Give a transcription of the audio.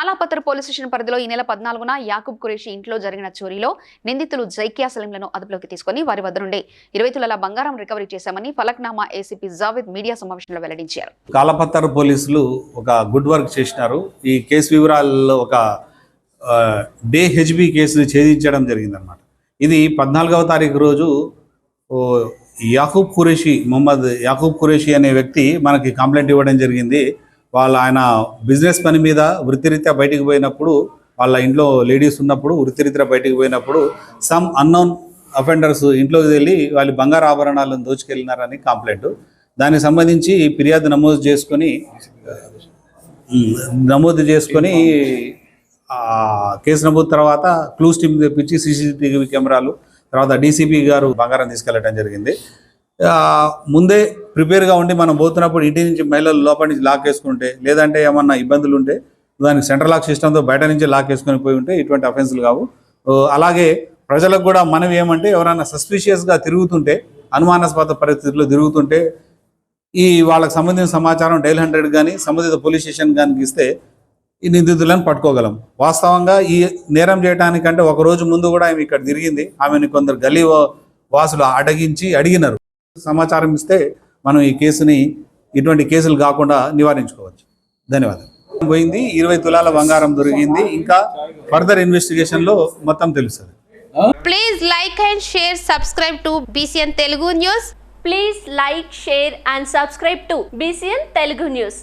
కాలాపత్ర police station పరిధిలో ఈ నెల పద్నాలుగున యాకూబ్ కురేషి ఇంట్లో జరిగిన చోరీలో నిందితులు జైకియా సలీంలను అదుపులోకి తీసుకుని వారి వద్ద నుండి ఇరవై తులాల బంగారం రికవరీ చేశామని ఫలక్నామా ఏసీపీ జావేద్ మీడియా సమావేశంలో వెల్లడించారు. కాలపత్ర పోలీసులు ఒక గుడ్ వర్క్ చేసినారు. ఈ కేసు వివరాల్లో ఒక డే హెచ్బి కేసుని ఛేదించడం జరిగిందనమాట ఇది పద్నాలుగవ తారీఖు రోజు ఓ, యాకూబ్ ఖురేషి మొహమ్మద్ యాకూబ్ ఖురేషి అనే వ్యక్తి మనకి కంప్లైంట్ ఇవ్వడం జరిగింది. వాళ్ళ ఆయన బిజినెస్ పని మీద వృత్తిరీత్యా బయటికి పోయినప్పుడు వాళ్ళ ఇంట్లో లేడీస్ ఉన్నప్పుడు వృత్తిరీత్యా బయటికి పోయినప్పుడు సమ్ అన్నోన్ అఫెండర్స్ ఇంట్లోకి వెళ్ళి వాళ్ళ బంగారు ఆభరణాలను దోచుకెళ్ళినారని కంప్లైంట్ దానికి సంబంధించి ఫిర్యాదు నమోదు చేసుకొని నమోదు చేసుకొని కేసు నమోదు తర్వాత క్లూస్ టీమ్ తెప్పించి సీసీటీవీ కెమెరాలు తర్వాత డీసీపీ గారు బంగారం తీసుకెళ్ళటం జరిగింది. ముందే ప్రిపేర్గా ఉండి మనం పోతున్నప్పుడు ఇంటి నుంచి మహిళలు లోపల నుంచి లాక్ వేసుకుంటే లేదంటే ఏమన్నా ఇబ్బందులు ఉంటే దానికి సెంట్రల్ లాక్ సిస్టమ్తో బయట నుంచి లాక్ వేసుకొని పోయి ఉంటే ఇటువంటి అఫెన్సులు కావు. అలాగే ప్రజలకు కూడా మనం ఏమంటే ఎవరైనా సస్పిషియస్గా తిరుగుతుంటే అనుమానాస్పద పరిస్థితుల్లో తిరుగుతుంటే ఈ వాళ్ళకి సంబంధించిన సమాచారం డైల్ హండ్రెడ్ కానీ సంబంధిత పోలీస్ స్టేషన్ కానీ ఇస్తే ఈ నిందితులను పట్టుకోగలం. వాస్తవంగా ఈ నేరం చేయడానికంటే ఒక రోజు ముందు కూడా ఆమె ఇక్కడ తిరిగింది. ఆమెను కొందరు గలీ వాసులు అడగించి అడిగినారు. సమాచారం ఇస్తే మనం ఈ కేసుని ఇటువంటి కేసులు కాకుండా నివారించుకోవచ్చు. ధన్యవాదాలు. పోయింది ఇరవై తులాల బంగారం దొరికింది. ఇంకా ఫర్దర్ ఇన్వెస్టిగేషన్లో మొత్తం తెలుస్తుంది. Please like and share subscribe to BCN Telugu news please like share and subscribe to BCN Telugu news